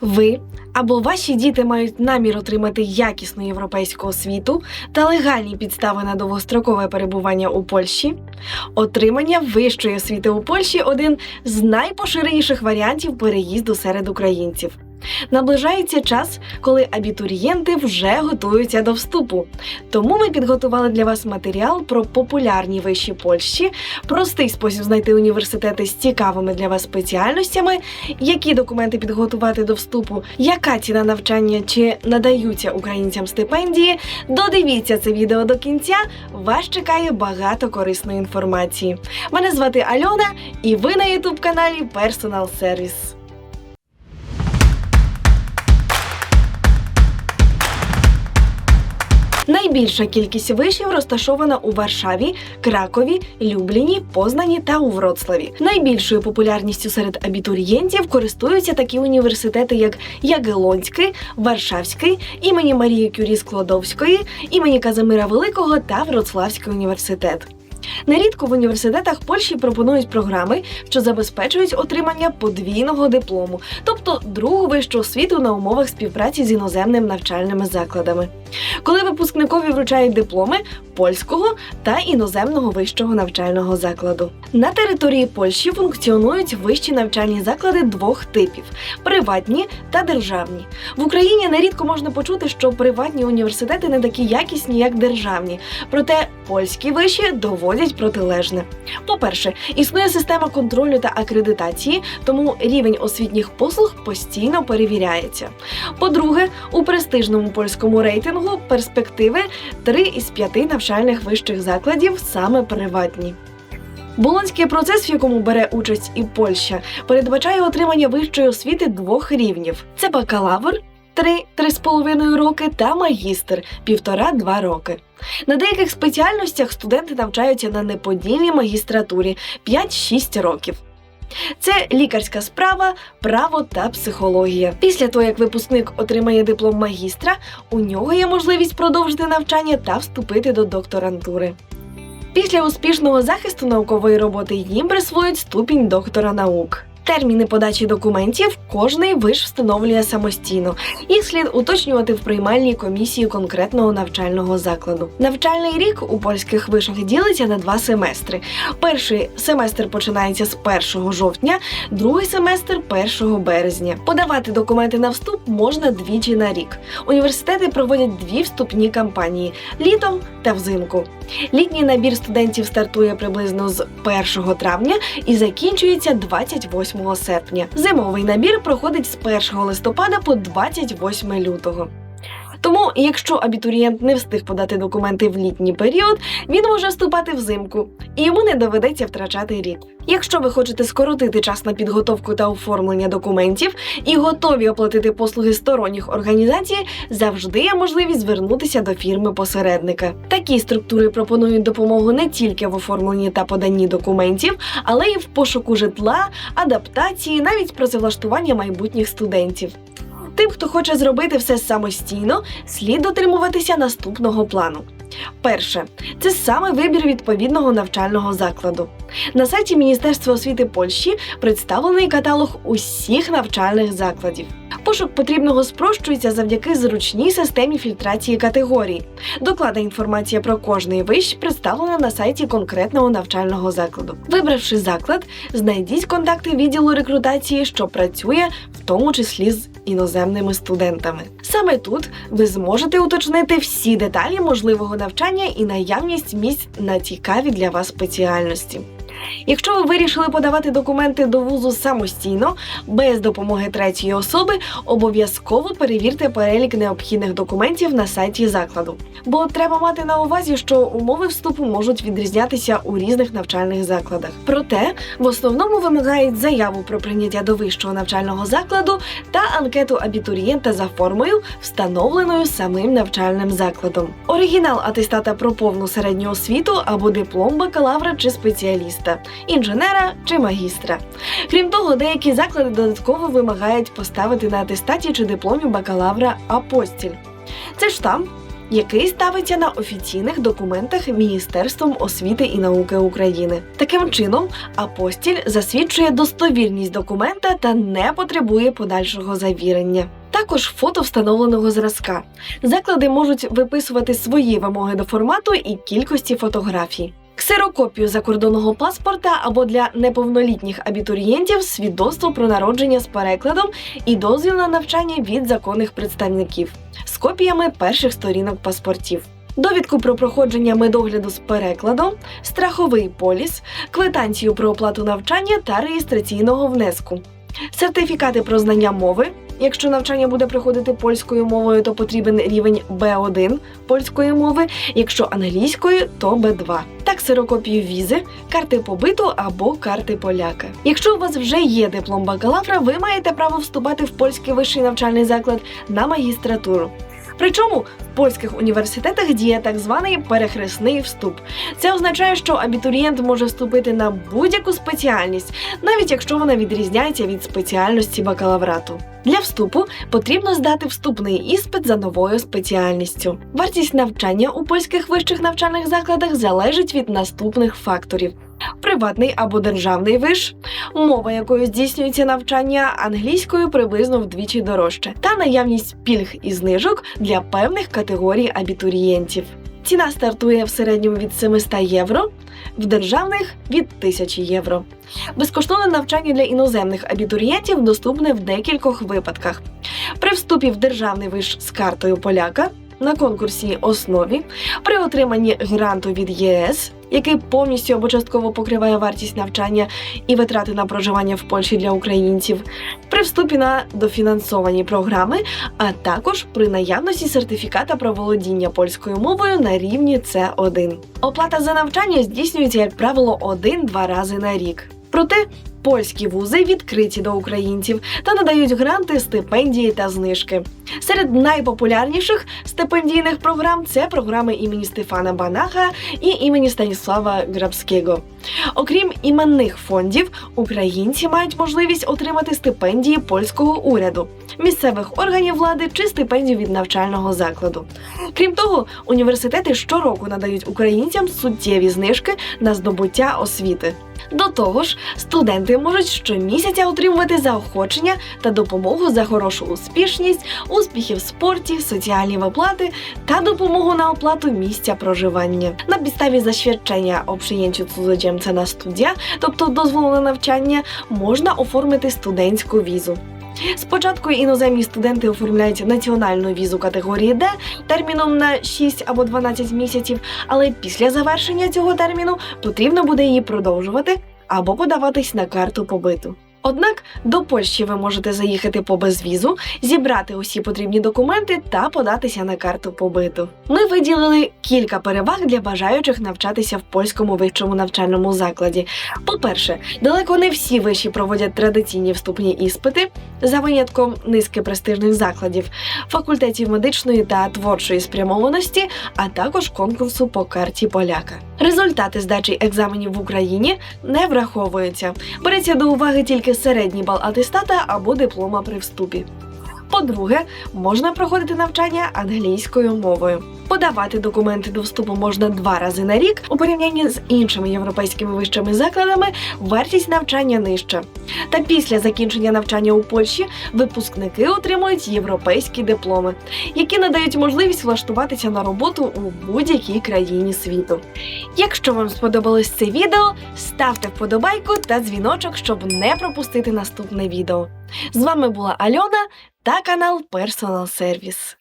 Ви або ваші діти мають намір отримати якісну європейську освіту та легальні підстави на довгострокове перебування у Польщі. Отримання вищої освіти у Польщі один з найпоширеніших варіантів переїзду серед українців. Наближається час, коли абітурієнти вже готуються до вступу. Тому ми підготували для вас матеріал про популярні виші Польщі, простий спосіб знайти університети з цікавими для вас спеціальностями, які документи підготувати до вступу, яка ціна навчання чи надаються українцям стипендії. Додивіться це відео до кінця. Вас чекає багато корисної інформації. Мене звати Альона, і ви на ютуб каналі Personal Service. Найбільша кількість вишів розташована у Варшаві, Кракові, Любліні, Познані та у Вроцлаві. Найбільшою популярністю серед абітурієнтів користуються такі університети, як Ягелонський, Варшавський, імені Марії Кюрі Складовської, імені Казимира Великого та Вроцлавський університет. Нерідко в університетах Польщі пропонують програми, що забезпечують отримання подвійного диплому, тобто другу вищу освіту на умовах співпраці з іноземними навчальними закладами. Коли випускникові вручають дипломи польського та іноземного вищого навчального закладу. На території Польщі функціонують вищі навчальні заклади двох типів: приватні та державні. В Україні нерідко можна почути, що приватні університети не такі якісні, як державні. Проте польські виші доводять протилежне. По-перше, існує система контролю та акредитації, тому рівень освітніх послуг постійно перевіряється. По-друге, у престижному польському рейтингу перспективи 3 із 5 навчальних вищих закладів саме приватні. Болонський процес, в якому бере участь і Польща, передбачає отримання вищої освіти двох рівнів: це бакалавр 3-3,5 роки та магістр 1,5-2 роки. На деяких спеціальностях студенти навчаються на неподільній магістратурі 5-6 років. Це лікарська справа, право та психологія. Після того, як випускник отримає диплом магістра, у нього є можливість продовжити навчання та вступити до докторантури. Після успішного захисту наукової роботи їм присвоїть ступінь доктора наук. Терміни подачі документів кожний виш встановлює самостійно. Їх слід уточнювати в приймальній комісії конкретного навчального закладу. Навчальний рік у польських вишах ділиться на два семестри. Перший семестр починається з 1 жовтня, другий семестр 1 березня. Подавати документи на вступ можна двічі на рік. Університети проводять дві вступні кампанії літом та взимку. Літній набір студентів стартує приблизно з 1 травня і закінчується 28 серпня. Зимовий набір проходить з 1 листопада по 28 лютого. Тому, якщо абітурієнт не встиг подати документи в літній період, він може вступати взимку, і йому не доведеться втрачати рік. Якщо ви хочете скоротити час на підготовку та оформлення документів і готові оплатити послуги сторонніх організацій, завжди є можливість звернутися до фірми посередника. Такі структури пропонують допомогу не тільки в оформленні та поданні документів, але й в пошуку житла, адаптації, навіть працевлаштування майбутніх студентів. Тим, хто хоче зробити все самостійно, слід дотримуватися наступного плану. Перше це саме вибір відповідного навчального закладу. На сайті Міністерства освіти Польщі представлений каталог усіх навчальних закладів. Пошук потрібного спрощується завдяки зручній системі фільтрації категорій. Докладна інформація про кожний виш представлена на сайті конкретного навчального закладу. Вибравши заклад, знайдіть контакти відділу рекрутації, що працює в тому числі з іноземними студентами. Саме тут ви зможете уточнити всі деталі можливого навчання і наявність місць на цікаві для вас спеціальності. Якщо ви вирішили подавати документи до вузу самостійно, без допомоги третьої особи, обов'язково перевірте перелік необхідних документів на сайті закладу. Бо треба мати на увазі, що умови вступу можуть відрізнятися у різних навчальних закладах. Проте в основному вимагають заяву про прийняття до вищого навчального закладу та анкету абітурієнта за формою, встановленою самим навчальним закладом. Оригінал атестата про повну середню освіту або диплом бакалавра чи спеціаліста, інженера чи магістра. Крім того, деякі заклади додатково вимагають поставити на атестаті чи дипломі бакалавра апостіль. Це штамп, який ставиться на офіційних документах Міністерством освіти і науки України. Таким чином, апостіль засвідчує достовірність документа та не потребує подальшого завірення. Також фото встановленого зразка. Заклади можуть виписувати свої вимоги до формату і кількості фотографій. Ксерокопію закордонного паспорта або для неповнолітніх абітурієнтів свідоцтво про народження з перекладом і дозвіл на навчання від законних представників з копіями перших сторінок паспортів. Довідку про проходження медогляду з перекладом, страховий поліс, квитанцію про оплату навчання та реєстраційного внеску, сертифікати про знання мови. Якщо навчання буде проходити польською мовою, то потрібен рівень B1 польської мови, якщо англійською, то B2. Так, сирокопію візи, карти побиту або карти поляка. Якщо у вас вже є диплом бакалавра, ви маєте право вступати в польський вищий навчальний заклад на магістратуру. Причому в польських університетах діє так званий перехресний вступ. Це означає, що абітурієнт може вступити на будь-яку спеціальність, навіть якщо вона відрізняється від спеціальності бакалаврату. Для вступу потрібно здати вступний іспит за новою спеціальністю. Вартість навчання у польських вищих навчальних закладах залежить від наступних факторів: приватний або державний виш, мова, якою здійснюється навчання англійською приблизно вдвічі дорожче, та наявність пільг і знижок для певних категорій абітурієнтів. Ціна стартує в середньому від 700 євро, в державних від 1000 євро. Безкоштовне навчання для іноземних абітурієнтів доступне в декількох випадках. При вступі в державний виш з картою поляка на конкурсній основі, при отриманні гранту від ЄС, який повністю або частково покриває вартість навчання і витрати на проживання в Польщі для українців, при вступі на дофінансовані програми, а також при наявності сертифіката про володіння польською мовою на рівні С1. Оплата за навчання здійснюється, як правило, один-два рази на рік. Проте польські вузи відкриті до українців та надають гранти, стипендії та знижки. Серед найпопулярніших стипендійних програм це програми імені Стефана Банаха і імені Станіслава Грабського. Окрім іменних фондів, українці мають можливість отримати стипендії польського уряду, місцевих органів влади чи стипендію від навчального закладу. Крім того, університети щороку надають українцям суттєві знижки на здобуття освіти. До того ж, студенти можуть щомісяця отримувати заохочення та допомогу за хорошу успішність, успіхи в спорті, соціальні виплати та допомогу на оплату місця проживання. На підставі засвідчення о przyjęciu cudzoziemca на студія, тобто дозволу на навчання, можна оформити студентську візу. Спочатку іноземні студенти оформляють національну візу категорії Д терміном на 6 або 12 місяців, але після завершення цього терміну потрібно буде її продовжувати або подаватись на карту побиту. Однак до Польщі ви можете заїхати по безвізу, зібрати усі потрібні документи та податися на карту побиту. Ми виділили кілька переваг для бажаючих навчатися в польському вищому навчальному закладі. По-перше, далеко не всі виші проводять традиційні вступні іспити, за винятком низки престижних закладів, факультетів медичної та творчої спрямованості, а також конкурсу по карті поляка. Результати здачі екзаменів в Україні не враховуються. Береться до уваги тільки середній бал атестата або диплома при вступі. По-друге, можна проходити навчання англійською мовою. Подавати документи до вступу можна два рази на рік. У порівнянні з іншими європейськими вищими закладами вартість навчання нижча. Та після закінчення навчання у Польщі випускники отримують європейські дипломи, які надають можливість влаштуватися на роботу у будь-якій країні світу. Якщо вам сподобалось це відео, ставте вподобайку та дзвіночок, щоб не пропустити наступне відео. З вами була Альона та канал Personal Service.